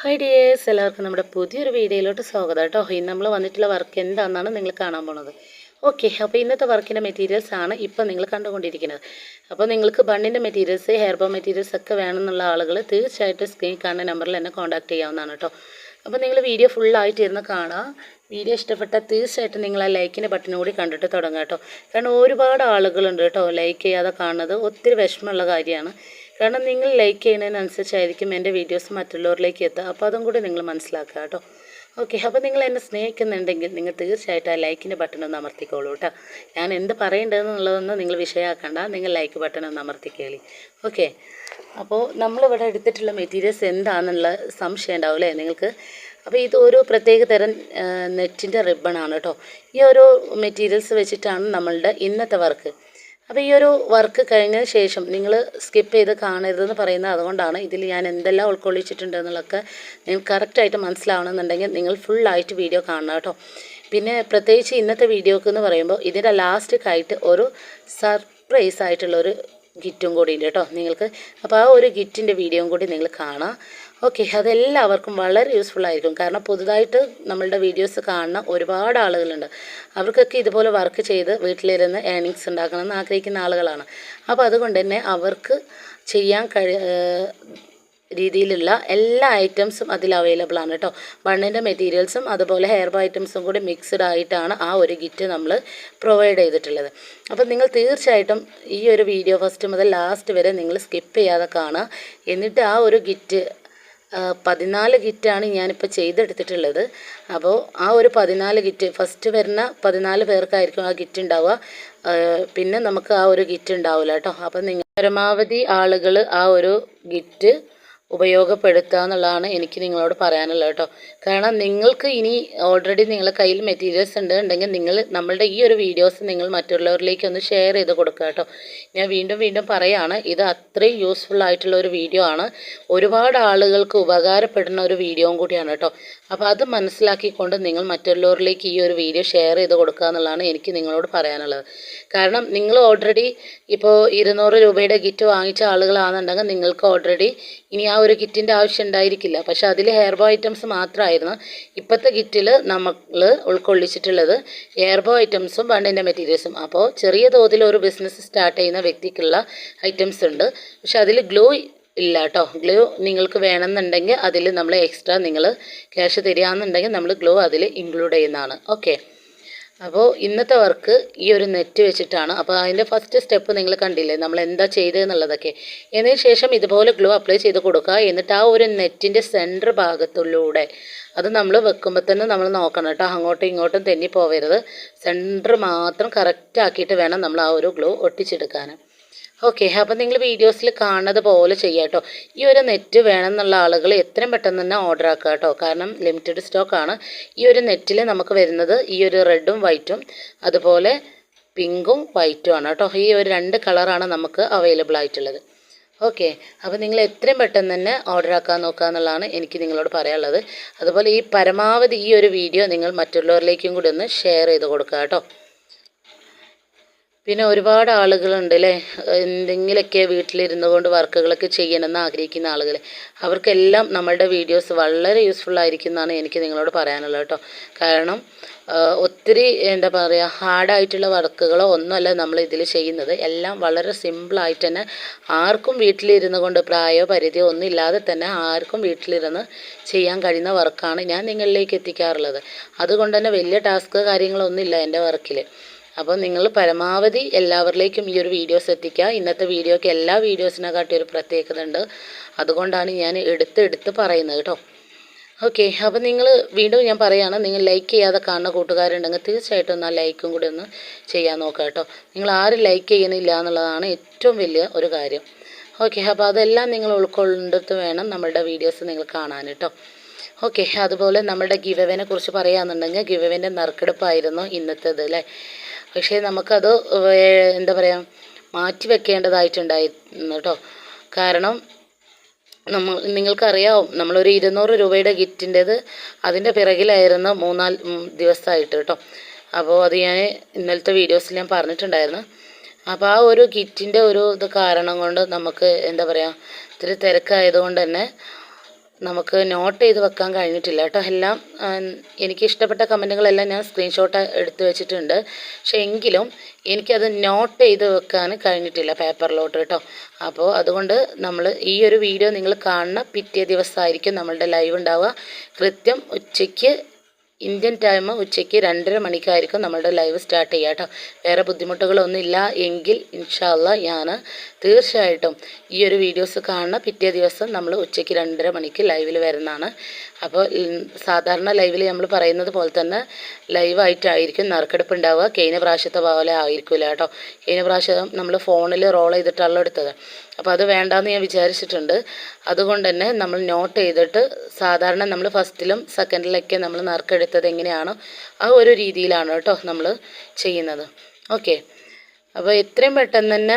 Hi dears എല്ലാവർക്കും നമ്മുടെ പുതിയൊരു വീഡിയോയിലോട്ട് സ്വാഗതം കേട്ടോ. ഇന്ന് നമ്മൾ വന്നിട്ടുള്ള വർക്ക് എന്താണെന്നാണ് നിങ്ങൾ കാണാൻ പോണത്. ഓക്കെ അപ്പോൾ ഇന്നത്തെ വർക്കിന്റെ മെറ്റീരിയൽസ് ആണ് ഇപ്പം നിങ്ങൾ കണ്ടുകൊണ്ടിരിക്കുന്നത്. അപ്പോൾ നിങ്ങൾക്ക് ബണ്ണിന്റെ മെറ്റീരിയൽസ് ഹെയർ ബോ മെറ്റീരിയൽസ് ഒക്കെ വേണമെന്നുള്ള ആളുകൾ തീർച്ചയായിട്ടും സ്ക്രീൻ കാണുന്ന നമ്പറിൽ എന്നെ കോൺടാക്ട് ചെയ്യാവുന്നതാണ് കേട്ടോ. അപ്പോൾ നിങ്ങൾ വീഡിയോ ഫുള്ളായിട്ട് ഇരുന്ന് കാണുക. വീഡിയോ ഇഷ്ടപ്പെട്ട തീർച്ചയായിട്ടും നിങ്ങൾ ആ ലൈക്കിന്റെ ബട്ടൺ കൂടി കണ്ടിട്ട് തുടങ്ങാം കേട്ടോ. കാരണം ഒരുപാട് ആളുകളുണ്ട് കേട്ടോ ലൈക്ക് ചെയ്യാതെ കാണുന്നത്. ഒത്തിരി വിഷമമുള്ള കാര്യമാണ്. കാരണം നിങ്ങൾ ലൈക്ക് ചെയ്യുന്നതിനനുസരിച്ചായിരിക്കും എന്റെ വീഡിയോസ് മറ്റുള്ളവരിലേക്ക് എത്തുക. അപ്പോൾ അതും കൂടി നിങ്ങൾ മനസ്സിലാക്കുക കേട്ടോ. ഓക്കെ അപ്പോൾ നിങ്ങൾ എന്നെ സ്നേഹിക്കുന്നുണ്ടെങ്കിൽ നിങ്ങൾ തീർച്ചയായിട്ടും ആ ലൈക്കിന്റെ ബട്ടൺ ഒന്ന് അമർത്തിക്കോളൂ കേട്ടോ. ഞാൻ എന്ത് പറയേണ്ടതെന്നുള്ളതൊന്നും നിങ്ങൾ വിഷയമാക്കണ്ട. നിങ്ങൾ ലൈക്ക് ബട്ടൺ ഒന്ന് അമർത്തിക്കേളി. ഓക്കെ അപ്പോൾ നമ്മളിവിടെ എടുത്തിട്ടുള്ള മെറ്റീരിയൽസ് എന്താണെന്നുള്ള സംശയം ഉണ്ടാവും അല്ലേ നിങ്ങൾക്ക്? അപ്പോൾ ഇത് ഒരു പ്രത്യേക തരം നെറ്റിന്റെ റിബണാണ് കേട്ടോ. ഈ ഓരോ മെറ്റീരിയൽസ് വെച്ചിട്ടാണ് നമ്മളുടെ ഇന്നത്തെ വർക്ക് അപ്പോൾ ഈ ഒരു വർക്ക് കഴിഞ്ഞതിന് ശേഷം നിങ്ങൾ സ്കിപ്പ് ചെയ്ത് കാണരുതെന്ന് പറയുന്നത് അതുകൊണ്ടാണ് ഇതിൽ ഞാൻ എന്തെല്ലാം ഉൾക്കൊള്ളിച്ചിട്ടുണ്ട് എന്നുള്ളതൊക്കെ നിങ്ങൾക്ക് കറക്റ്റായിട്ട് മനസ്സിലാവണമെന്നുണ്ടെങ്കിൽ നിങ്ങൾ ഫുള്ളായിട്ട് വീഡിയോ കാണണം കേട്ടോ. പിന്നെ പ്രത്യേകിച്ച് ഇന്നത്തെ വീഡിയോക്ക് എന്ന് പറയുമ്പോൾ ഇതിന്റെ ലാസ്റ്റൊക്കെ ഒരു സർപ്രൈസ് ആയിട്ടുള്ളൊരു ഗിറ്റും കൂടി ഉണ്ട് കേട്ടോ നിങ്ങൾക്ക്. അപ്പോൾ ആ ഒരു ഗിറ്റിന്റെ വീഡിയോയും കൂടി നിങ്ങൾ കാണാം. ഓക്കെ അതെല്ലാവർക്കും വളരെ യൂസ്ഫുൾ ആയിരിക്കും. കാരണം പുതുതായിട്ട് നമ്മളുടെ വീഡിയോസ് കാണുന്ന ഒരുപാട് ആളുകളുണ്ട്. അവർക്കൊക്കെ ഇതുപോലെ വർക്ക് ചെയ്ത് വീട്ടിലിരുന്ന് ഏണിങ്സ് ഉണ്ടാക്കണമെന്ന് ആഗ്രഹിക്കുന്ന ആളുകളാണ്. അപ്പോൾ അതുകൊണ്ട് തന്നെ അവർക്ക് ചെയ്യാൻ കഴി രീതിയിലുള്ള എല്ലാ ഐറ്റംസും അതിൽ അവൈലബിൾ ആണ് കേട്ടോ. ബണ്ണിന്റെ മെറ്റീരിയൽസും അതുപോലെ ഹെയർ ഐറ്റംസും കൂടി മിക്സ്ഡ് ആയിട്ടാണ് ആ ഒരു കിറ്റ് നമ്മൾ പ്രൊവൈഡ് ചെയ്തിട്ടുള്ളത്. അപ്പോൾ നിങ്ങൾ തീർച്ചയായിട്ടും ഈ ഒരു വീഡിയോ ഫസ്റ്റ് മുതൽ ലാസ്റ്റ് വരെ നിങ്ങൾ സ്കിപ്പ് ചെയ്യാതെ കാണുക. എന്നിട്ട് ആ ഒരു കിറ്റ് പതിനാല് കിറ്റാണ് ഞാനിപ്പോൾ ചെയ്തെടുത്തിട്ടുള്ളത്. അപ്പോൾ ആ ഒരു പതിനാല് കിറ്റ് ഫസ്റ്റ് വരുന്ന പതിനാല് പേർക്കായിരിക്കും ആ കിറ്റ് ഉണ്ടാവുക. പിന്നെ നമുക്ക് ആ ഒരു കിറ്റ് ഉണ്ടാവില്ല കേട്ടോ. അപ്പം നിങ്ങൾ പരമാവധി ആളുകൾ ആ ഒരു കിറ്റ് ഉപയോഗപ്പെടുത്തുക എന്നുള്ളതാണ് എനിക്ക് നിങ്ങളോട് പറയാനുള്ളത് കേട്ടോ. കാരണം നിങ്ങൾക്ക് ഇനി ഓൾറെഡി നിങ്ങളുടെ കയ്യിൽ മെറ്റീരിയൽസ് ഉണ്ട് ഉണ്ടെങ്കിൽ നിങ്ങൾ നമ്മളുടെ ഈ ഒരു വീഡിയോസ് നിങ്ങൾ മറ്റുള്ളവരിലേക്ക് ഒന്ന് ഷെയർ ചെയ്ത് കൊടുക്കുക കേട്ടോ. ഞാൻ വീണ്ടും വീണ്ടും പറയാണ് ഇത് അത്രയും യൂസ്ഫുൾ ആയിട്ടുള്ള ഒരു വീഡിയോ ആണ്. ഒരുപാട് ആളുകൾക്ക് ഉപകാരപ്പെടുന്ന ഒരു വീഡിയോയും കൂടിയാണ് കേട്ടോ. അപ്പോൾ അത് മനസ്സിലാക്കിക്കൊണ്ട് നിങ്ങൾ മറ്റുള്ളവരിലേക്ക് ഈ ഒരു വീഡിയോ ഷെയർ ചെയ്ത് കൊടുക്കുക എന്നുള്ളതാണ് എനിക്ക് നിങ്ങളോട് പറയാനുള്ളത്. കാരണം നിങ്ങൾ ഓൾറെഡി ഇപ്പോൾ ഇരുന്നൂറ് രൂപയുടെ കിറ്റ് വാങ്ങിച്ച ആളുകളാണെന്നുണ്ടെങ്കിൽ നിങ്ങൾക്ക് ഓൾറെഡി ഇനി ആ ഒരു കിറ്റിന്റെ ആവശ്യം ഉണ്ടായിരിക്കില്ല. പക്ഷേ അതിൽ ഹെയർ ബോ ഐറ്റംസ് മാത്രമായിരുന്നു. ഇപ്പോഴത്തെ കിറ്റിൽ നമ്മൾ ഉൾക്കൊള്ളിച്ചിട്ടുള്ളത് ഹെയർ ബോ ഐറ്റംസും ബണ്ടിന്റെ മെറ്റീരിയൽസും അപ്പോൾ ചെറിയ തോതിൽ ഒരു ബിസിനസ് സ്റ്റാർട്ട് ചെയ്യുന്ന വ്യക്തിക്കുള്ള ഐറ്റംസ് ഉണ്ട്. പക്ഷെ അതിൽ ഗ്ലോ ഇല്ല കേട്ടോ ഗ്ലോ നിങ്ങൾക്ക് വേണമെന്നുണ്ടെങ്കിൽ അതിൽ നമ്മൾ എക്സ്ട്രാ നിങ്ങൾ ക്യാഷ് തരികയാണെന്നുണ്ടെങ്കിൽ നമ്മൾ ഗ്ലോ അതിൽ ഇൻക്ലൂഡ് ചെയ്യുന്നതാണ്. ഓക്കെ അപ്പോൾ ഇന്നത്തെ വർക്ക് ഈ ഒരു നെറ്റ് വെച്ചിട്ടാണ്. അപ്പോൾ അതിന്റെ ഫസ്റ്റ് സ്റ്റെപ്പ് നിങ്ങൾ കണ്ടില്ലേ? നമ്മൾ എന്താ ചെയ്തതെന്നുള്ളതൊക്കെ എന്നതിന് ശേഷം ഇതുപോലെ ഗ്ലൂ അപ്ലൈ ചെയ്ത് കൊടുക്കുക. എന്നിട്ട് ആ ഒരു നെറ്റിന്റെ സെന്റർ ഭാഗത്തുള്ളൂടെ അത് നമ്മൾ വെക്കുമ്പോൾ തന്നെ നമ്മൾ നോക്കണം കേട്ടോ. അങ്ങോട്ടും ഇങ്ങോട്ടും തെന്നി പോവരുത്. സെന്റർ മാത്രം കറക്റ്റ് ആക്കിയിട്ട് വേണം നമ്മൾ ആ ഒരു ഗ്ലൂ ഒട്ടിച്ചെടുക്കാൻ ഓക്കെ അപ്പോൾ നിങ്ങൾ വീഡിയോസിൽ കാണുന്നത് പോലെ ചെയ്യാം കേട്ടോ. ഈ ഒരു നെറ്റ് വേണമെന്നുള്ള ആളുകൾ എത്രയും പെട്ടെന്ന് തന്നെ ഓർഡർ ആക്കുക കേട്ടോ. കാരണം ലിമിറ്റഡ് സ്റ്റോക്കാണ് ഈ ഒരു നെറ്റിൽ നമുക്ക് വരുന്നത് ഈ ഒരു റെഡും വൈറ്റും അതുപോലെ പിങ്കും വൈറ്റും ആണ് കേട്ടോ. ഈ ഒരു രണ്ട് കളറാണ് നമുക്ക് അവൈലബിൾ ആയിട്ടുള്ളത്. ഓക്കെ അപ്പോൾ നിങ്ങൾ എത്രയും പെട്ടെന്ന് തന്നെ ഓർഡർ ആക്കാൻ നോക്കുക എന്നുള്ളതാണ് എനിക്ക് നിങ്ങളോട് പറയാനുള്ളത്. അതുപോലെ ഈ പരമാവധി ഈ ഒരു വീഡിയോ നിങ്ങൾ മറ്റുള്ളവരിലേക്കും കൂടി ഒന്ന് ഷെയർ ചെയ്ത് കൊടുക്കുക കേട്ടോ. പിന്നെ ഒരുപാട് ആളുകളുണ്ട് അല്ലേ എന്തെങ്കിലുമൊക്കെ വീട്ടിലിരുന്നു കൊണ്ട് വർക്കുകളൊക്കെ ചെയ്യണമെന്ന് ആഗ്രഹിക്കുന്ന ആളുകൾ അവർക്കെല്ലാം നമ്മളുടെ വീഡിയോസ് വളരെ യൂസ്ഫുൾ ആയിരിക്കും എന്നാണ് എനിക്ക് നിങ്ങളോട് പറയാനുള്ളത് കേട്ടോ. കാരണം ഒത്തിരി എന്താ പറയുക ഹാർഡായിട്ടുള്ള വർക്കുകളോ ഒന്നുമല്ല നമ്മൾ ഇതിൽ ചെയ്യുന്നത്. എല്ലാം വളരെ സിമ്പിളായിട്ട് തന്നെ ആർക്കും വീട്ടിലിരുന്നു കൊണ്ട് പ്രായോ പരിധിയോ ഒന്നും ഇല്ലാതെ തന്നെ ആർക്കും വീട്ടിലിരുന്ന് ചെയ്യാൻ കഴിയുന്ന വർക്കാണ് ഞാൻ നിങ്ങളിലേക്ക് എത്തിക്കാറുള്ളത്. അതുകൊണ്ട് തന്നെ വലിയ ടാസ്ക് കാര്യങ്ങളൊന്നും ഇല്ല എന്റെ വർക്കിൽ അപ്പോൾ നിങ്ങൾ പരമാവധി എല്ലാവരിലേക്കും ഈ ഒരു വീഡിയോസ് എത്തിക്കുക. ഇന്നത്തെ വീഡിയോക്ക് എല്ലാ വീഡിയോസിനെക്കാട്ടി ഒരു പ്രത്യേകത ഉണ്ട് അതുകൊണ്ടാണ് ഞാൻ എടുത്ത് എടുത്ത് പറയുന്നത് കേട്ടോ. ഓക്കെ അപ്പോൾ നിങ്ങൾ വീണ്ടും ഞാൻ പറയുകയാണ് നിങ്ങൾ ലൈക്ക് ചെയ്യാതെ കാണുന്ന കൂട്ടുകാരുണ്ടെങ്കിൽ തീർച്ചയായിട്ടും ഒന്ന് ലൈക്കും കൂടി ഒന്ന് ചെയ്യാൻ നോക്കുക കേട്ടോ. നിങ്ങൾ ആരും ലൈക്ക് ചെയ്യുന്നില്ല എന്നുള്ളതാണ് ഏറ്റവും വലിയ ഒരു കാര്യം. ഓക്കെ അപ്പോൾ അതെല്ലാം നിങ്ങൾ ഉൾക്കൊണ്ടിട്ട് വേണം നമ്മളുടെ വീഡിയോസ് നിങ്ങൾ കാണാൻ കേട്ടോ. ഓക്കെ അതുപോലെ നമ്മുടെ ഗിവവേനെ കുറിച്ച് പറയുകയാണെന്നുണ്ടെങ്കിൽ ഗിവവേന്റെ നറുക്കെടുപ്പായിരുന്നു ഇന്നത്തേത് അല്ലേ? പക്ഷേ നമുക്കത് എന്താ പറയുക മാറ്റി വെക്കേണ്ടതായിട്ടുണ്ടായി കേട്ടോ. കാരണം നമ്മൾ നിങ്ങൾക്കറിയാവും നമ്മളൊരു ഇരുന്നൂറ് രൂപയുടെ കിറ്റിന്റെത് അതിന്റെ പിറകിലായിരുന്നു മൂന്നാൽ ദിവസമായിട്ട് കേട്ടോ. അപ്പോൾ അത് ഞാൻ ഇന്നലത്തെ വീഡിയോസിൽ ഞാൻ പറഞ്ഞിട്ടുണ്ടായിരുന്നു. അപ്പോൾ ആ ഒരു കിറ്റിന്റെ ഒരു ഇത് കാരണം കൊണ്ട് നമുക്ക് എന്താ പറയുക ഇത്തിരി തിരക്കായതുകൊണ്ട് തന്നെ നമുക്ക് നോട്ട് ചെയ്ത് വെക്കാൻ കഴിഞ്ഞിട്ടില്ല കേട്ടോ. എല്ലാം എനിക്ക് ഇഷ്ടപ്പെട്ട കമന്റുകളെല്ലാം ഞാൻ സ്ക്രീൻഷോട്ട് എടുത്ത് വെച്ചിട്ടുണ്ട്. പക്ഷേ എങ്കിലും എനിക്കത് നോട്ട് ചെയ്ത് വെക്കാൻ കഴിഞ്ഞിട്ടില്ല പേപ്പറിലോട്ട് കേട്ടോ. അപ്പോൾ അതുകൊണ്ട് നമ്മൾ ഈ ഒരു വീഡിയോ നിങ്ങൾ കാണുന്ന പിറ്റേ ദിവസമായിരിക്കും നമ്മളുടെ ലൈവ് ഉണ്ടാവുക. കൃത്യം ഉച്ചയ്ക്ക് ഇന്ത്യൻ ടൈം ഉച്ചയ്ക്ക് രണ്ടര മണിക്കായിരിക്കും നമ്മളുടെ ലൈവ് സ്റ്റാർട്ട് ചെയ്യുക കേട്ടോ. വേറെ ബുദ്ധിമുട്ടുകളൊന്നും ഇല്ല എങ്കിൽ ഇൻഷാല്ല ഞാൻ തീർച്ചയായിട്ടും ഈ ഒരു വീഡിയോസ് കാണുന്ന പിറ്റേ ദിവസം നമ്മൾ ഉച്ചയ്ക്ക് രണ്ടര മണിക്ക് ലൈവിൽ വരുന്നതാണ്. അപ്പോൾ സാധാരണ ലൈവിൽ നമ്മൾ പറയുന്നത് പോലെ തന്നെ ലൈവായിട്ടായിരിക്കും നറുക്കെടുപ്പ് ഉണ്ടാവുക. കഴിഞ്ഞ പ്രാവശ്യത്തെ പോലെ ആയിരിക്കില്ല കേട്ടോ. കഴിഞ്ഞ പ്രാവശ്യം നമ്മൾ ഫോണിൽ റോൾ ചെയ്തിട്ടാണല്ലോ എടുത്തത്. അപ്പോൾ അത് വേണ്ടാന്ന് ഞാൻ വിചാരിച്ചിട്ടുണ്ട്. അതുകൊണ്ട് തന്നെ നമ്മൾ നോട്ട് ചെയ്തിട്ട് സാധാരണ നമ്മൾ ഫസ്റ്റിലും സെക്കൻഡിലൊക്കെ നമ്മൾ നറുക്കെടുത്തത് എങ്ങനെയാണോ ആ ഒരു രീതിയിലാണ് കേട്ടോ നമ്മൾ ചെയ്യുന്നത്. ഓക്കെ. അപ്പോൾ എത്രയും പെട്ടെന്ന് തന്നെ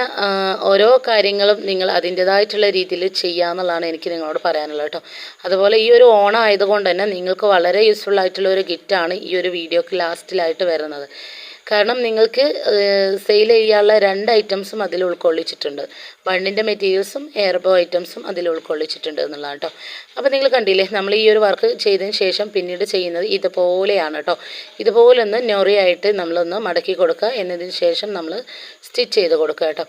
ഓരോ കാര്യങ്ങളും നിങ്ങൾ അതിന്റെതായിട്ടുള്ള രീതിയിൽ ചെയ്യാന്നുള്ളതാണ് എനിക്ക് നിങ്ങളോട് പറയാനുള്ളത് കേട്ടോ. അതുപോലെ ഈ ഒരു ഓണം ആയതുകൊണ്ട് തന്നെ നിങ്ങൾക്ക് വളരെ യൂസ്ഫുൾ ആയിട്ടുള്ള ഒരു ഗിഫ്റ്റാണ് ഈ ഒരു വീഡിയോക്ക് ലാസ്റ്റിലായിട്ട് വരുന്നത്. കാരണം നിങ്ങൾക്ക് സെയിൽ ചെയ്യാനുള്ള രണ്ട് ഐറ്റംസും അതിൽ ഉൾക്കൊള്ളിച്ചിട്ടുണ്ട്. ബണ്ണിന്റെ മെറ്റീരിയൽസും എയർബോ ഐറ്റംസും അതിൽ ഉൾക്കൊള്ളിച്ചിട്ടുണ്ട് എന്നുള്ളതാണ് കേട്ടോ അപ്പോൾ നിങ്ങൾ കണ്ടില്ലേ നമ്മൾ ഈ ഒരു വർക്ക് ചെയ്തതിന് ശേഷം പിന്നീട് ചെയ്യുന്നത് ഇതുപോലെയാണ് കേട്ടോ ഇതുപോലെ ഒന്ന് ഞൊറിയായിട്ട് നമ്മളൊന്ന് മടക്കി കൊടുക്കുക. എന്നതിന് ശേഷം നമ്മൾ സ്റ്റിച്ച് ചെയ്ത് കൊടുക്കുക കേട്ടോ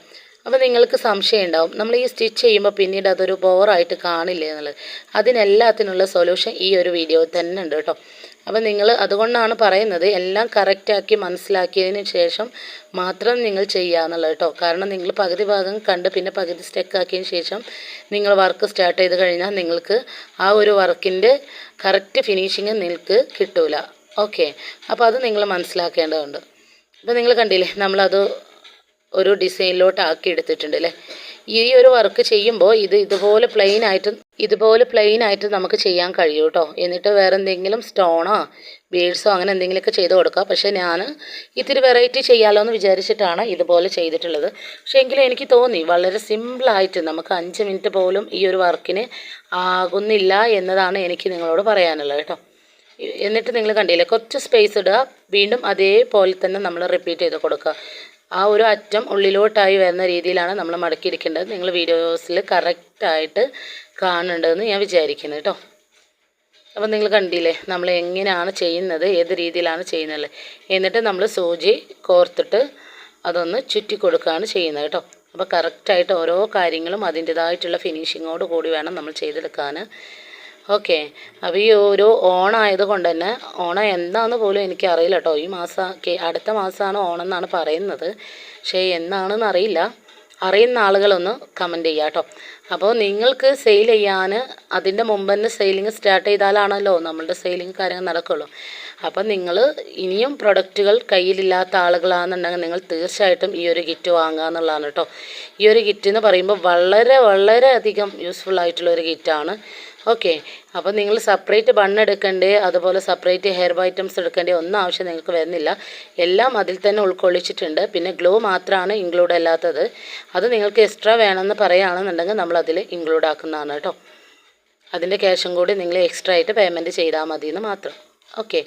അപ്പോൾ നിങ്ങൾക്ക് സംശയം ഉണ്ടാവും നമ്മൾ ഈ സ്റ്റിച്ച് ചെയ്യുമ്പോൾ പിന്നീട് അതൊരു ബോറായിട്ട് കാണില്ലേ എന്നുള്ളത്. അതിനെല്ലാത്തിനുള്ള സൊല്യൂഷൻ ഈ ഒരു വീഡിയോ തന്നെ ഉണ്ട് കേട്ടോ അപ്പോൾ നിങ്ങൾ അതുകൊണ്ടാണ് പറയുന്നത് എല്ലാം കറക്റ്റാക്കി മനസ്സിലാക്കിയതിന് ശേഷം മാത്രം നിങ്ങൾ ചെയ്യുക എന്നുള്ളത് കേട്ടോ കാരണം നിങ്ങൾ പകുതി ഭാഗം കണ്ട് പിന്നെ പകുതി സ്റ്റെക്ക് ആക്കിയതിന് ശേഷം നിങ്ങൾ വർക്ക് സ്റ്റാർട്ട് ചെയ്ത് കഴിഞ്ഞാൽ നിങ്ങൾക്ക് ആ ഒരു വർക്കിന്റെ കറക്റ്റ് ഫിനിഷിങ് നിങ്ങൾക്ക് കിട്ടൂല. ഓക്കെ അപ്പോൾ അത് നിങ്ങൾ മനസ്സിലാക്കേണ്ടതുണ്ട്. അപ്പോൾ നിങ്ങൾ കണ്ടില്ലേ നമ്മളത് ഒരു ഡിസൈനിലോട്ട് ആക്കി എടുത്തിട്ടുണ്ട് അല്ലേ ഈ ഒരു വർക്ക് ചെയ്യുമ്പോൾ ഇത് ഇതുപോലെ പ്ലെയിൻ ആയിട്ട് ഇതുപോലെ പ്ലെയിൻ ആയിട്ട് നമുക്ക് ചെയ്യാൻ കഴിയും കേട്ടോ എന്നിട്ട് വേറെ എന്തെങ്കിലും സ്റ്റോണോ ബീഡ്സോ അങ്ങനെ എന്തെങ്കിലുമൊക്കെ ചെയ്ത് കൊടുക്കുക പക്ഷേ ഞാൻ ഇത്തിരി വെറൈറ്റി ചെയ്യാമല്ലോ എന്ന് വിചാരിച്ചിട്ടാണ് ഇതുപോലെ ചെയ്തിട്ടുള്ളത്. പക്ഷേ എങ്കിലും എനിക്ക് തോന്നി വളരെ സിമ്പിളായിട്ട് നമുക്ക് അഞ്ച് മിനിറ്റ് പോലും ഈ ഒരു വർക്കിന് ആകുന്നില്ല എന്നതാണ് എനിക്ക് നിങ്ങളോട് പറയാനുള്ളത് കേട്ടോ എന്നിട്ട് നിങ്ങൾ കണ്ടില്ലേ കുറച്ച് സ്പേസ് ഇടുക വീണ്ടും അതേപോലെ തന്നെ നമ്മൾ റിപ്പീറ്റ് ചെയ്ത് കൊടുക്കുക. ആ ഒരു അറ്റം ഉള്ളിലോട്ടായി വരുന്ന രീതിയിലാണ് നമ്മൾ മടക്കിയിരിക്കേണ്ടത്. നിങ്ങൾ വീഡിയോസിൽ കറക്റ്റായിട്ട് കാണേണ്ടതെന്ന് ഞാൻ വിചാരിക്കുന്നു കേട്ടോ. അപ്പം നിങ്ങൾ കണ്ടില്ലേ നമ്മൾ എങ്ങനെയാണ് ചെയ്യുന്നത് ഏത് രീതിയിലാണ് ചെയ്യുന്നത്. എന്നിട്ട് നമ്മൾ സൂചി കോർത്തിട്ട് അതൊന്ന് ചുറ്റി കൊടുക്കുകയാണ് ചെയ്യുന്നത് കേട്ടോ. അപ്പോൾ കറക്റ്റായിട്ട് ഓരോ കാര്യങ്ങളും അതിന്റെതായിട്ടുള്ള ഫിനിഷിങ്ങോട് കൂടി വേണം നമ്മൾ ചെയ്തെടുക്കാൻ. ഓക്കെ. അപ്പോൾ ഈ ഒരു ഓണം കൊണ്ട് തന്നെ ഓണം എന്താണെന്ന് പോലും എനിക്കറിയില്ല കേട്ടോ ഈ മാസം അടുത്ത മാസമാണ് ഓണം എന്നാണ് പറയുന്നത്. പക്ഷേ എന്നാണെന്ന് അറിയില്ല. അറിയുന്ന ആളുകളൊന്ന് കമന്റ് ചെയ്യുക കേട്ടോ അപ്പോൾ നിങ്ങൾക്ക് സെയിൽ ചെയ്യാൻ അതിന്റെ മുമ്പ് തന്നെ സെയിലിംഗ് സ്റ്റാർട്ട് ചെയ്താലാണല്ലോ നമ്മളുടെ സെയിലിംഗ് കാര്യങ്ങൾ നടക്കുള്ളൂ. അപ്പം നിങ്ങൾ ഇനിയും പ്രൊഡക്റ്റുകൾ കയ്യിലില്ലാത്ത ആളുകളാണെന്നുണ്ടെങ്കിൽ നിങ്ങൾ തീർച്ചയായിട്ടും ഈ ഒരു കിറ്റ് വാങ്ങുക എന്നുള്ളതാണ് കേട്ടോ ഈ ഒരു കിറ്റ് എന്ന് പറയുമ്പോൾ വളരെ വളരെ അധികം യൂസ്ഫുൾ ആയിട്ടുള്ള ഒരു കിറ്റാണ് ഓക്കെ അപ്പോൾ നിങ്ങൾ സെപ്പറേറ്റ് ബണ്ണെടുക്കേണ്ടേ അതുപോലെ സെപ്പറേറ്റ് ഹെയർ ഐറ്റംസ് എടുക്കേണ്ടേ? ഒന്നും ആവശ്യം നിങ്ങൾക്ക് വരുന്നില്ല. എല്ലാം അതിൽ തന്നെ ഉൾക്കൊള്ളിച്ചിട്ടുണ്ട്. പിന്നെ ഗ്ലോ മാത്രമാണ് ഇൻക്ലൂഡ് അല്ലാത്തത്. അത് നിങ്ങൾക്ക് എക്സ്ട്രാ വേണമെന്ന് പറയുകയാണെന്നുണ്ടെങ്കിൽ നമ്മൾ അതിൽ ഇൻക്ലൂഡ് ആക്കുന്നതാണ് കേട്ടോ. അതിന്റെ ക്യാഷും കൂടി നിങ്ങൾ എക്സ്ട്രാ ആയിട്ട് പേയ്മെന്റ് ചെയ്താൽ മതി എന്ന് മാത്രം. ഓക്കെ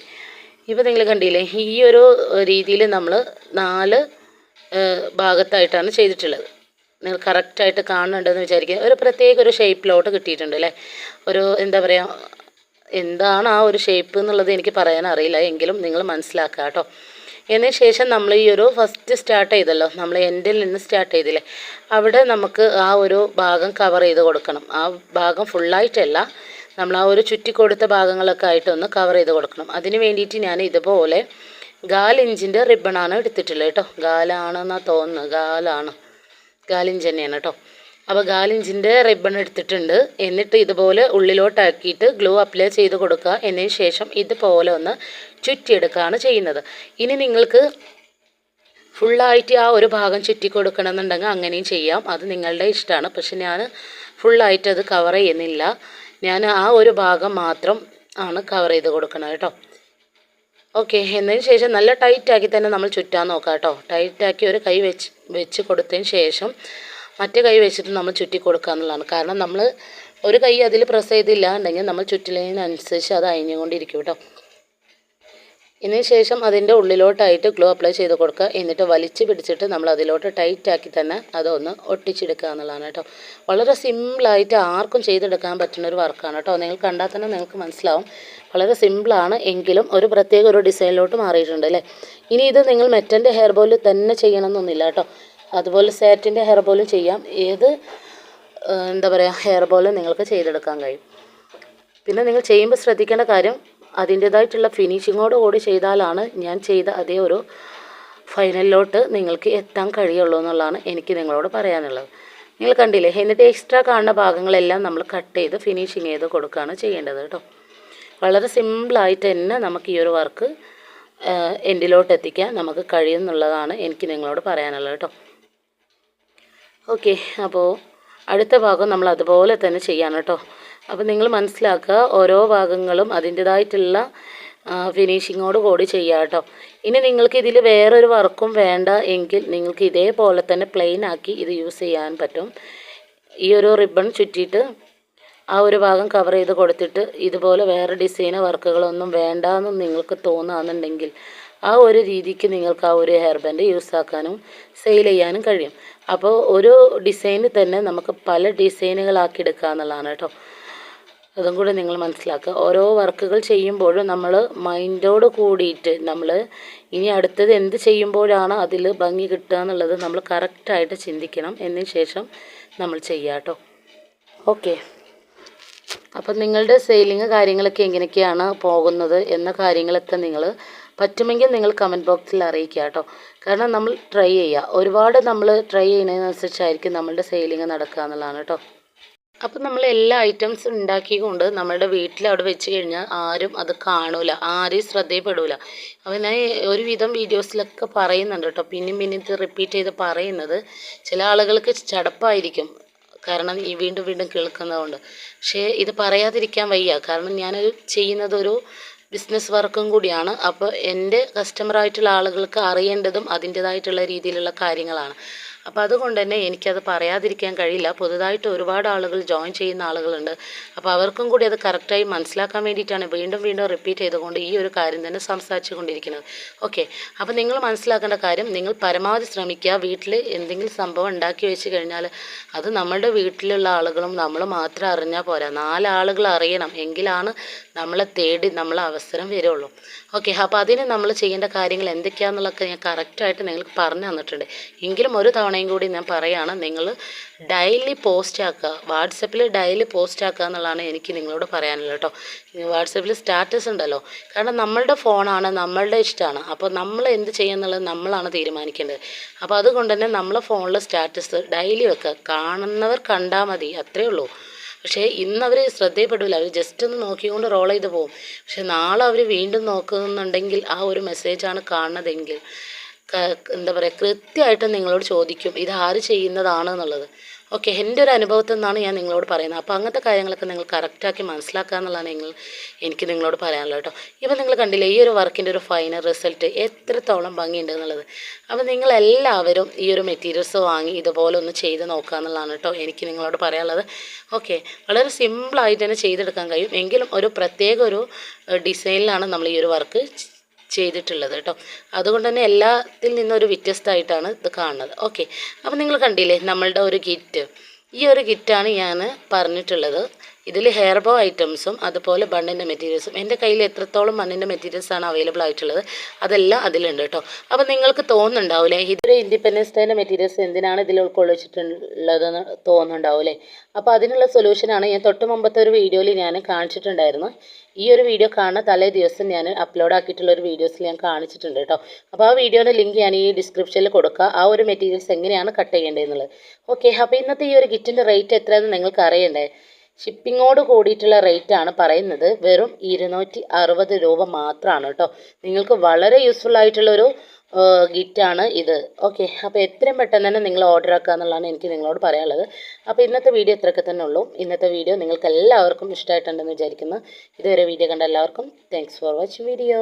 ഇപ്പോൾ നിങ്ങൾ കണ്ടില്ലേ ഈ ഒരു രീതിയിൽ നമ്മൾ നാല് ഭാഗത്തായിട്ടാണ് ചെയ്തിട്ടുള്ളത്. നിങ്ങൾ കറക്റ്റായിട്ട് കാണുന്നുണ്ടെന്ന് വിചാരിക്കുക. ഒരു പ്രത്യേക ഒരു ഷേപ്പിലോട്ട് കിട്ടിയിട്ടുണ്ട് അല്ലേ? ഒരു എന്താ പറയുക എന്താണ് ആ ഒരു ഷേപ്പ് എന്നുള്ളത് എനിക്ക് പറയാൻ അറിയില്ല. എങ്കിലും നിങ്ങൾ മനസ്സിലാക്കുക കേട്ടോ. എന്നതിന് ശേഷം നമ്മൾ ഈ ഒരു ഫസ്റ്റ് സ്റ്റാർട്ട് ചെയ്തല്ലോ. നമ്മൾ എൻഡിൽ നിന്ന് സ്റ്റാർട്ട് ചെയ്തില്ലേ? അവിടെ നമുക്ക് ആ ഒരു ഭാഗം കവർ ചെയ്ത് കൊടുക്കണം. ആ ഭാഗം ഫുള്ളായിട്ടല്ല നമ്മൾ ആ ഒരു ചുറ്റി കൊടുത്ത ഭാഗങ്ങളൊക്കെ ആയിട്ടൊന്ന് കവർ ചെയ്ത് കൊടുക്കണം. അതിന് വേണ്ടിയിട്ട് ഞാൻ ഇതുപോലെ ഗാലിഞ്ചിന്റെ റിബണാണ് എടുത്തിട്ടുള്ളത് കേട്ടോ. ഗാലാണെന്നാണ് തോന്നുന്നത്? ഗാലാണ്. ഗാലിഞ്ച് തന്നെയാണ് കേട്ടോ അപ്പോൾ ഗാലിഞ്ചിന്റെ റിബൺ എടുത്തിട്ടുണ്ട്. എന്നിട്ട് ഇതുപോലെ ഉള്ളിലോട്ടാക്കിയിട്ട് ഗ്ലൂ അപ്ലൈ ചെയ്ത് കൊടുക്കുക. എന്നതിന് ശേഷം ഇതുപോലെ ഒന്ന് ചുറ്റിയെടുക്കുകയാണ് ചെയ്യുന്നത്. ഇനി നിങ്ങൾക്ക് ഫുള്ളായിട്ട് ആ ഒരു ഭാഗം ചുറ്റി കൊടുക്കണമെന്നുണ്ടെങ്കിൽ അങ്ങനെയും ചെയ്യാം. അത് നിങ്ങളുടെ ഇഷ്ടമാണ്. പക്ഷെ ഞാൻ ഫുള്ളായിട്ട് അത് കവർ ചെയ്യുന്നില്ല. ഞാൻ ആ ഒരു ഭാഗം മാത്രം ആണ് കവർ ചെയ്ത് കൊടുക്കുന്നത് കേട്ടോ ഓക്കെ എന്നതിന് ശേഷം നല്ല ടൈറ്റാക്കി തന്നെ നമ്മൾ ചുറ്റാൻ നോക്കാം കേട്ടോ. ടൈറ്റാക്കി ഒരു കൈ വെച്ച് വെച്ച് കൊടുത്തതിന് ശേഷം മറ്റേ കൈ വെച്ചിട്ട് നമ്മൾ ചുറ്റി കൊടുക്കുക എന്നുള്ളതാണ്. കാരണം നമ്മൾ ഒരു കൈ അതിൽ പ്രസ് ചെയ്തില്ല എന്നുണ്ടെങ്കിൽ നമ്മൾ ചുറ്റിലതിനനുസരിച്ച് അത് അയഞ്ഞുകൊണ്ടിരിക്കും കേട്ടോ. ഇതിന് ശേഷം അതിന്റെ ഉള്ളിലോട്ടായിട്ട് ഗ്ലൂ അപ്ലൈ ചെയ്ത് കൊടുക്കുക. എന്നിട്ട് വലിച്ച് പിടിച്ചിട്ട് നമ്മൾ അതിലോട്ട് ടൈറ്റാക്കി തന്നെ അതൊന്ന് ഒട്ടിച്ചെടുക്കുക എന്നുള്ളതാണ് കേട്ടോ. വളരെ സിമ്പിളായിട്ട് ആർക്കും ചെയ്തെടുക്കാൻ പറ്റുന്ന ഒരു വർക്കാണ് കേട്ടോ. നിങ്ങൾ കണ്ടാൽ തന്നെ നിങ്ങൾക്ക് മനസ്സിലാവും. വളരെ സിമ്പിളാണ് എങ്കിലും ഒരു പ്രത്യേക ഒരു ഡിസൈനിലോട്ട് മാറിയിട്ടുണ്ട് അല്ലേ? ഇനി ഇത് നിങ്ങൾ മെറ്റന്റെ ഹെയർ ബോയിൽ തന്നെ ചെയ്യണമെന്നൊന്നുമില്ല കേട്ടോ. അതുപോലെ സാറ്റിന്റെ ഹെയർ ബോയിലും ചെയ്യാം. ഏത് എന്താ പറയുക ഹെയർ ബോയിലും നിങ്ങൾക്ക് ചെയ്തെടുക്കാൻ കഴിയും. പിന്നെ നിങ്ങൾ ചെയ്യുമ്പോൾ ശ്രദ്ധിക്കേണ്ട കാര്യം അതിന്റേതായിട്ടുള്ള ഫിനിഷിങ്ങോട് കൂടി ചെയ്താലാണ് ഞാൻ ചെയ്ത അതേ ഒരു ഫൈനലിലോട്ട് നിങ്ങൾക്ക് എത്താൻ കഴിയുള്ളൂ എന്നുള്ളതാണ് എനിക്ക് നിങ്ങളോട് പറയാനുള്ളത്. നിങ്ങൾ കണ്ടില്ലേ എന്നിട്ട് എക്സ്ട്രാ കാണുന്ന ഭാഗങ്ങളെല്ലാം നമ്മൾ കട്ട് ചെയ്ത് ഫിനിഷിങ് ചെയ്ത് കൊടുക്കുകയാണ് ചെയ്യേണ്ടത് കേട്ടോ. വളരെ സിമ്പിളായിട്ട് തന്നെ നമുക്ക് ഈ ഒരു വർക്ക് എൻഡിലോട്ട് എത്തിക്കാൻ നമുക്ക് കഴിയുമെന്നുള്ളതാണ് എനിക്ക് നിങ്ങളോട് പറയാനുള്ളത് കേട്ടോ. ഓക്കെ അപ്പോൾ അടുത്ത ഭാഗം നമ്മൾ അതുപോലെ തന്നെ ചെയ്യാണ് കേട്ടോ. അപ്പോൾ നിങ്ങൾ മനസ്സിലാക്കുക ഓരോ ഭാഗങ്ങളും അതിന്റേതായിട്ടുള്ള ഫിനിഷിങ്ങോട് കൂടി ചെയ്യുക കേട്ടോ. ഇനി നിങ്ങൾക്ക് ഇതിൽ വേറൊരു വർക്കും വേണ്ട എങ്കിൽ നിങ്ങൾക്ക് ഇതേപോലെ തന്നെ പ്ലെയിൻ ആക്കി ഇത് യൂസ് ചെയ്യാൻ പറ്റും. ഈ ഒരു റിബൺ ചുറ്റിയിട്ട് ആ ഒരു ഭാഗം കവർ ചെയ്ത് കൊടുത്തിട്ട് ഇതുപോലെ വേറെ ഡിസൈൻ വർക്കുകളൊന്നും വേണ്ട എന്ന് നിങ്ങൾക്ക് തോന്നുകയാണെന്നുണ്ടെങ്കിൽ ആ ഒരു രീതിക്ക് നിങ്ങൾക്ക് ആ ഒരു ഹെയർ ബാൻഡ് യൂസ് ആക്കാനും സെയിൽ ചെയ്യാനും കഴിയും. അപ്പോൾ ഒരു ഡിസൈന് തന്നെ നമുക്ക് പല ഡിസൈനുകളാക്കി എടുക്കുക എന്നുള്ളതാണ് കേട്ടോ. അതും കൂടി നിങ്ങൾ മനസ്സിലാക്കുക. ഓരോ വർക്കുകൾ ചെയ്യുമ്പോഴും നമ്മൾ മൈൻഡോട് കൂടിയിട്ട് നമ്മൾ ഇനി അടുത്തത് എന്ത് ചെയ്യുമ്പോഴാണ് അതിൽ ഭംഗി കിട്ടുക എന്നുള്ളത് നമ്മൾ കറക്റ്റായിട്ട് ചിന്തിക്കണം. എന്നതിന് ശേഷം നമ്മൾ ചെയ്യുക കേട്ടോ. ഓക്കെ. അപ്പം നിങ്ങളുടെ സെയിലിങ് കാര്യങ്ങളൊക്കെ എങ്ങനെയൊക്കെയാണ് പോകുന്നത് എന്ന കാര്യങ്ങളൊക്കെ നിങ്ങൾ പറ്റുമെങ്കിൽ നിങ്ങൾ കമന്റ് ബോക്സിൽ അറിയിക്കുക കേട്ടോ. കാരണം നമ്മൾ ട്രൈ ചെയ്യുക. ഒരുപാട് നമ്മൾ ട്രൈ ചെയ്യുന്നതിനനുസരിച്ചായിരിക്കും നമ്മളുടെ സെയിലിങ് നടക്കുക എന്നുള്ളതാണ് കേട്ടോ. അപ്പം നമ്മൾ എല്ലാ ഐറ്റംസും ഉണ്ടാക്കിക്കൊണ്ട് നമ്മുടെ വീട്ടിൽ അവിടെ വെച്ച് കഴിഞ്ഞാൽ ആരും അത് കാണൂല ആരെയും ശ്രദ്ധയിൽപ്പെടൂല. അവനെ ഞാൻ ഒരുവിധം വീഡിയോസിലൊക്കെ പറയുന്നുണ്ട് കേട്ടോ. പിന്നെയും പിന്നെ ഇത് റിപ്പീറ്റ് ചെയ്ത് പറയുന്നത് ചില ആളുകൾക്ക് ചടപ്പായിരിക്കും. കാരണം ഈ വീണ്ടും വീണ്ടും കേൾക്കുന്നതുകൊണ്ട്. പക്ഷേ ഇത് പറയാതിരിക്കാൻ വയ്യ. കാരണം ഞാൻ ചെയ്യുന്നതൊരു ബിസിനസ് വർക്കും കൂടിയാണ്. അപ്പോൾ എന്റെ കസ്റ്റമറായിട്ടുള്ള ആളുകൾക്ക് അറിയേണ്ടതും അതിന്റേതായിട്ടുള്ള രീതിയിലുള്ള കാര്യങ്ങളാണ്. അപ്പോൾ അതുകൊണ്ട് തന്നെ എനിക്കത് പറയാതിരിക്കാൻ കഴിയില്ല. പുതുതായിട്ട് ഒരുപാട് ആളുകൾ ജോയിൻ ചെയ്യുന്ന ആളുകളുണ്ട്. അപ്പോൾ അവർക്കും കൂടി അത് കറക്റ്റായി മനസ്സിലാക്കാൻ വേണ്ടിയിട്ടാണ് വീണ്ടും വീണ്ടും റിപ്പീറ്റ് ചെയ്തുകൊണ്ട് ഈ ഒരു കാര്യം തന്നെ സംസാരിച്ചു കൊണ്ടിരിക്കുന്നത്. ഓക്കെ അപ്പോൾ നിങ്ങൾ മനസ്സിലാക്കേണ്ട കാര്യം നിങ്ങൾ പരമാവധി ശ്രമിക്കുക. വീട്ടിൽ എന്തെങ്കിലും സംഭവം ഉണ്ടാക്കി വെച്ച് കഴിഞ്ഞാൽ അത് നമ്മളുടെ വീട്ടിലുള്ള ആളുകളും നമ്മൾ മാത്രം അറിഞ്ഞാൽ പോരാ. നാലാളുകൾ അറിയണം. എങ്കിലാണ് നമ്മളെ തേടി നമ്മളെ അവസരം വരുള്ളൂ. ഓക്കെ അപ്പോൾ അതിന് നമ്മൾ ചെയ്യേണ്ട കാര്യങ്ങൾ എന്തൊക്കെയാണെന്നുള്ളതൊക്കെ ഞാൻ കറക്റ്റായിട്ട് നിങ്ങൾക്ക് പറഞ്ഞു തന്നിട്ടുണ്ട്. എങ്കിലും ഒരു തവണയും കൂടി ഞാൻ പറയുകയാണ് നിങ്ങൾ ഡെയിലി പോസ്റ്റ് ആക്കുക. വാട്സപ്പിൽ ഡെയിലി പോസ്റ്റ് ആക്കുക എന്നുള്ളതാണ് എനിക്ക് നിങ്ങളോട് പറയാനുള്ളത് കേട്ടോ. വാട്സപ്പിൽ സ്റ്റാറ്റസ് ഉണ്ടല്ലോ. കാരണം നമ്മളുടെ ഫോണാണ് നമ്മളുടെ ഇഷ്ടമാണ്. അപ്പോൾ നമ്മൾ എന്ത് ചെയ്യുന്നുള്ളത് നമ്മളാണ് തീരുമാനിക്കേണ്ടത്. അപ്പോൾ അതുകൊണ്ട് തന്നെ നമ്മളെ ഫോണിൽ സ്റ്റാറ്റസ് ഡെയിലി വെക്കുക. കാണുന്നവർ കണ്ടാൽ മതി അത്രേ ഉള്ളൂ. പക്ഷേ ഇന്ന് അവർ ശ്രദ്ധയിൽപ്പെടില്ല അവർ ജസ്റ്റ് ഒന്ന് നോക്കിക്കൊണ്ട് റോൾ ചെയ്ത് പോകും. പക്ഷേ നാളെ അവർ വീണ്ടും നോക്കുന്നുണ്ടെങ്കിൽ ആ ഒരു മെസ്സേജാണ് കാണുന്നതെങ്കിൽ എന്താ പറയുക കൃത്യമായിട്ട് നിങ്ങളോട് ചോദിക്കും ഇത് ആര് ചെയ്യുന്നതാണ് എന്നുള്ളത്. ഓക്കെ എന്റെ ഒരു അനുഭവത്തിൽ നിന്നാണ് ഞാൻ നിങ്ങളോട് പറയുന്നത്. അപ്പോൾ അങ്ങനത്തെ കാര്യങ്ങളൊക്കെ നിങ്ങൾ കറക്റ്റാക്കി മനസ്സിലാക്കുക എന്നുള്ളതാണ് നിങ്ങൾ എനിക്ക് നിങ്ങളോട് പറയാനുള്ളത് കേട്ടോ. ഇപ്പം നിങ്ങൾ കണ്ടില്ലേ ഈ ഒരു വർക്കിന്റെ ഒരു ഫൈനൽ റിസൾട്ട് എത്രത്തോളം ഭംഗിയുണ്ട് എന്നുള്ളത്. അപ്പോൾ നിങ്ങളെല്ലാവരും ഈ ഒരു മെറ്റീരിയൽസ് വാങ്ങി ഇതുപോലെ ഒന്ന് ചെയ്ത് നോക്കുക എന്നുള്ളതാണ് കേട്ടോ എനിക്ക് നിങ്ങളോട് പറയാനുള്ളത്. ഓക്കെ വളരെ സിമ്പിളായിട്ട് തന്നെ ചെയ്തെടുക്കാൻ കഴിയും. എങ്കിലും ഒരു പ്രത്യേക ഒരു ഡിസൈനിലാണ് നമ്മൾ ഈ ഒരു വർക്ക് ചെയ്തിട്ടുള്ളത് കേട്ടോ. അതുകൊണ്ട് തന്നെ എല്ലാത്തിൽ നിന്നും ഒരു വ്യത്യസ്തമായിട്ടാണ് ഇത് കാണുന്നത്. ഓക്കെ അപ്പോൾ നിങ്ങൾ കണ്ടില്ലേ നമ്മളുടെ ഒരു കിറ്റ് ഈ ഒരു കിറ്റാണ് ഞാൻ പറഞ്ഞിട്ടുള്ളത്. ഇതിൽ ഹെയർ ബോ ഐറ്റംസും അതുപോലെ ബണ്ണിന്റെ മെറ്റീരിയൽസും എന്റെ കയ്യിൽ എത്രത്തോളം മണ്ണിന്റെ മെറ്റീരിയൽസാണ് അവൈലബിൾ ആയിട്ടുള്ളത് അതെല്ലാം അതിലുണ്ട് കേട്ടോ. അപ്പോൾ നിങ്ങൾക്ക് തോന്നുന്നുണ്ടാവില്ലേ ഇതൊരു ഇൻഡിപെൻഡൻസ് ഡേന്റെ മെറ്റീരിയൽസ് എന്തിനാണ് ഇതിൽ ഉൾക്കൊള്ളിച്ചിട്ടുള്ളതെന്ന് തോന്നുന്നുണ്ടാവില്ലേ അപ്പോൾ അതിനുള്ള സൊല്യൂഷനാണ് ഞാൻ തൊട്ട് മുമ്പത്തെ ഒരു വീഡിയോയിൽ ഞാൻ കാണിച്ചിട്ടുണ്ടായിരുന്നു. ഈ ഒരു വീഡിയോ കാണുന്ന തലേ ദിവസം ഞാൻ അപ്ലോഡ് ആക്കിയിട്ടുള്ള ഒരു വീഡിയോസിൽ ഞാൻ കാണിച്ചിട്ടുണ്ട് കേട്ടോ. അപ്പോൾ ആ വീഡിയോയുടെ ലിങ്ക് ഞാൻ ഈ ഡിസ്ക്രിപ്ഷനിൽ കൊടുക്കുക ആ ഒരു മെറ്റീരിയൽസ് എങ്ങനെയാണ് കട്ട് ചെയ്യേണ്ടതെന്നുള്ളത് ഓക്കെ അപ്പോൾ ഇന്നത്തെ ഈ ഒരു കിറ്റിന്റെ റേറ്റ് എത്രയെന്ന് നിങ്ങൾക്ക് അറിയണ്ടേ? ഷിപ്പിങ്ങോട് കൂടിയിട്ടുള്ള റേറ്റ് ആണ് പറയുന്നത്. വെറും ഇരുന്നൂറ്റി അറുപത് രൂപ മാത്രമാണ് കേട്ടോ നിങ്ങൾക്ക് വളരെ യൂസ്ഫുൾ ആയിട്ടുള്ളൊരു ഗിറ്റാണ് ഇത്. ഓക്കെ അപ്പോൾ എത്രയും പെട്ടെന്ന് തന്നെ നിങ്ങൾ ഓർഡർ ആക്കുക എന്നുള്ളതാണ് എനിക്ക് നിങ്ങളോട് പറയാനുള്ളത്. അപ്പോൾ ഇന്നത്തെ വീഡിയോ ഇത്രയൊക്കെ തന്നെ ഉള്ളൂ. ഇന്നത്തെ വീഡിയോ നിങ്ങൾക്ക് എല്ലാവർക്കും ഇഷ്ടമായിട്ടുണ്ടെന്ന് വിചാരിക്കുന്നു. ഇതുവരെ വീഡിയോ കണ്ട എല്ലാവർക്കും താങ്ക്സ് ഫോർ വാച്ചിങ് വീഡിയോ